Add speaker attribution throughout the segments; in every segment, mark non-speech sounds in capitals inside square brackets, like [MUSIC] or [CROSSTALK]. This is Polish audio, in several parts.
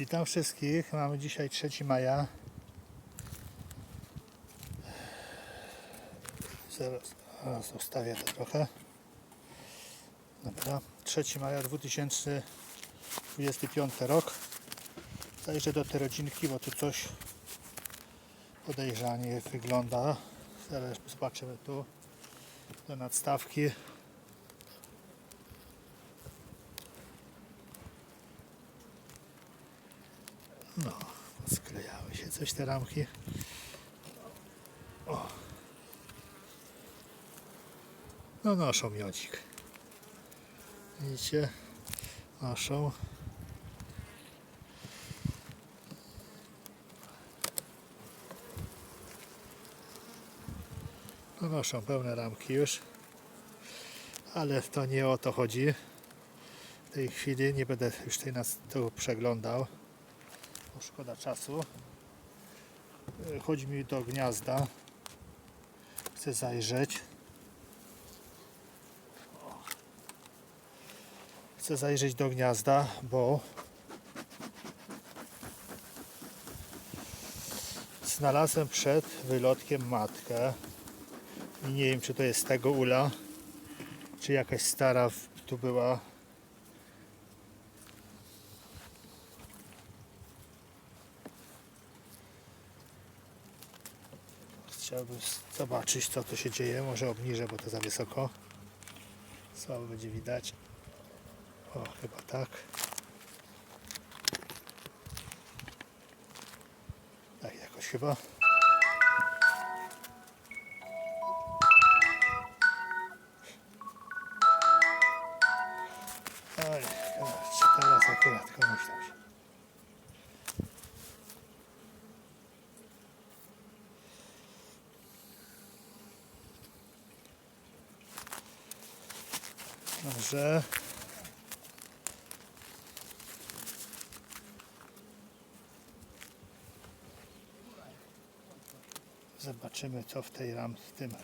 Speaker 1: Witam wszystkich. Mamy dzisiaj 3 maja. Zaraz, zaraz ustawię to trochę. Dobra. 3 maja 2025 rok. Zajrzę do tej rodzinki, bo tu coś podejrzanie wygląda. Zaraz zobaczymy tu do nadstawki. No, sklejały się coś te ramki. O. No noszą miodzik. Widzicie? Noszą. No noszą pełne ramki już. Ale to nie o to chodzi. W tej chwili nie będę już tej nas tu przeglądał bo szkoda czasu. E, Chodzi mi do gniazda. Chcę zajrzeć. Chcę zajrzeć do gniazda, bo znalazłem przed wylotkiem matkę. I nie wiem, czy to jest tego ula, czy jakaś stara tu była Chciałbym zobaczyć co tu się dzieje. Może obniżę, bo to za wysoko. Słabo będzie widać. O, chyba tak. Tak jakoś chyba. Oj, teraz akurat komuś tam się. Dobrze. Zobaczymy co w tej ram, w tym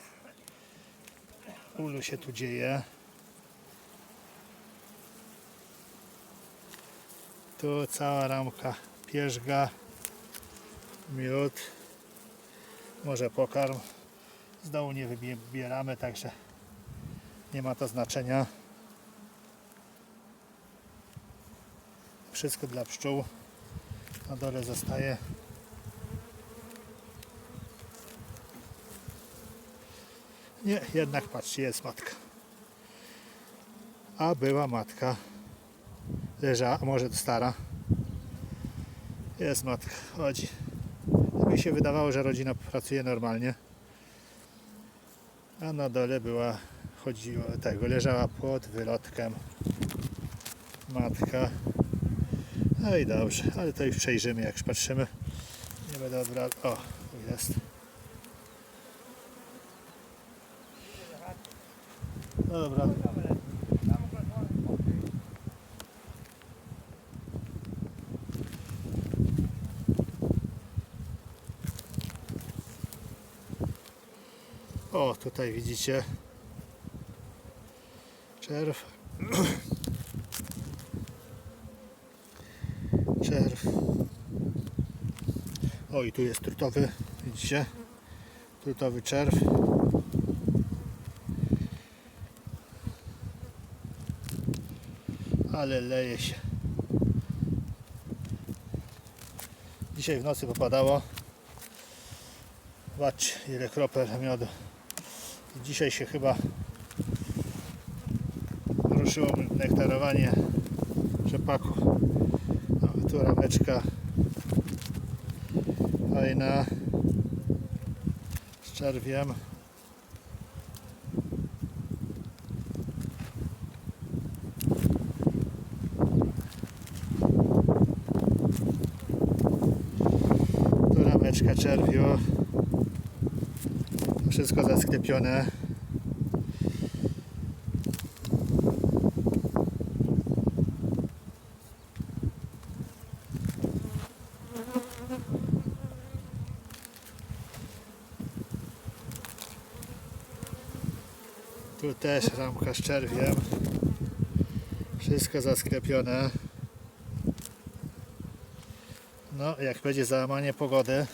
Speaker 1: ulu się tu dzieje. Tu cała ramka pierzga, miód, może pokarm. Z dołu nie wybieramy, także nie ma to znaczenia. Wszystko dla pszczół. Na dole zostaje. Nie, jednak patrzcie, jest matka. A była matka. Leżała, a może to stara. Jest matka, chodzi. Mi się wydawało, że rodzina pracuje normalnie. A na dole była, chodziło tego, leżała pod wylotkiem matka. No i dobrze, ale to już przejrzymy jak patrzymy. Nie będę odwracał. O, jest. No dobra. O, tutaj widzicie czerw. [CLEARS THROAT] O, i tu jest trutowy, widzicie? Trutowy czerw. Ale leje się. Dzisiaj w nocy popadało. Zobaczcie, ile kropel miodu. I dzisiaj się chyba ruszyło nektarowanie rzepaku. O, tu rameczka fajna z czerwiem. Tu rameczka czerwiu. Wszystko zasklepione. Tu też ramka z czerwiem. Wszystko zasklepione. No, jak będzie załamanie pogody,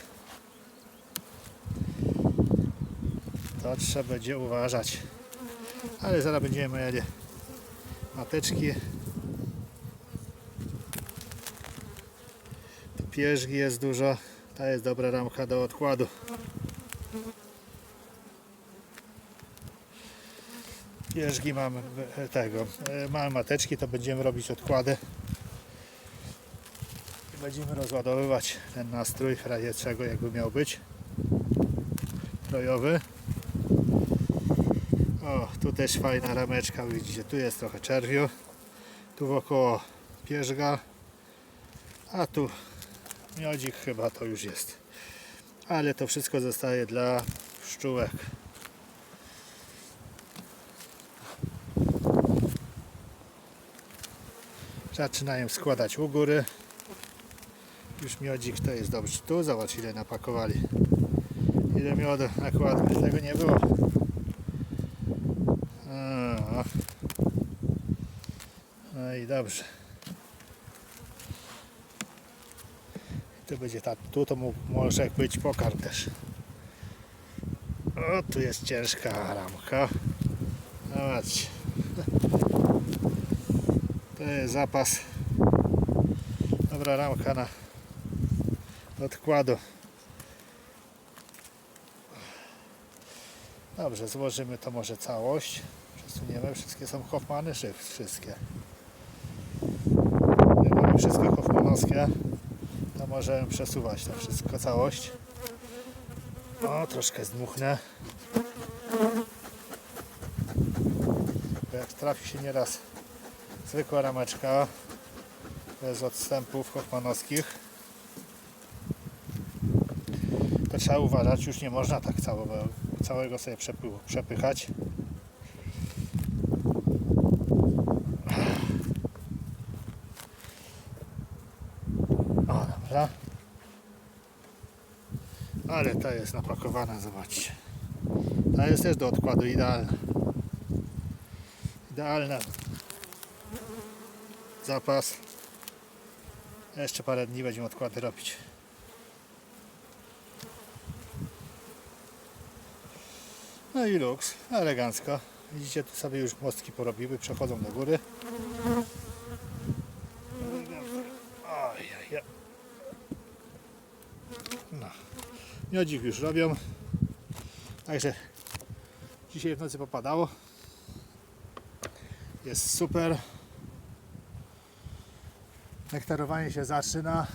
Speaker 1: to trzeba będzie uważać. Ale zaraz będziemy mieli mateczki. Tu pierzgi jest dużo. Ta jest dobra ramka do odkładu. Pierzgi mam e, tego. e, Mamy mateczki, to będziemy robić odkłady. Będziemy rozładowywać ten nastrój w razie czego jakby miał być. Krojowy. O, tu też fajna rameczka, widzicie, tu jest trochę czerwiu, tu wokoło pierzga, a tu miodzik chyba to już jest. Ale to wszystko zostaje dla pszczółek. Zaczynają składać u góry. Już miodzik to jest dobrze. Tu zobacz ile napakowali. Ile miodu nakładli. Tego nie było. No i dobrze. Tu będzie ta, tu to może być pokarm też. O, tu jest ciężka ramka. Zobaczcie. To jest zapas. Dobra ramka na odkładu. Dobrze, złożymy to może całość. Przesuniemy. Wszystkie są Hoffmany, czy wszystkie? Mamy wszystko Hoffmanowskie, to możemy przesuwać to wszystko, całość. O, troszkę zdmuchnę. Bo jak trafi się nieraz zwykła rameczka bez odstępów hoffmanowskich, to trzeba uważać, już nie można tak całego, całego sobie przepy- przepychać. O, dobra. Ale ta jest napakowana, zobaczcie. Ta jest też do odkładu idealna. Idealna. Zapas. Jeszcze parę dni będziemy odkłady robić. No i luks, elegancko. Widzicie, tu sobie już mostki porobiły, przechodzą do góry. No. Miodzik już robią. Także dzisiaj w nocy popadało. Jest super. Nektarowanie się zaczyna.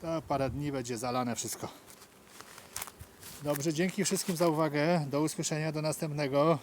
Speaker 1: To parę dni będzie zalane wszystko. Dobrze, dzięki wszystkim za uwagę. Do usłyszenia, do następnego.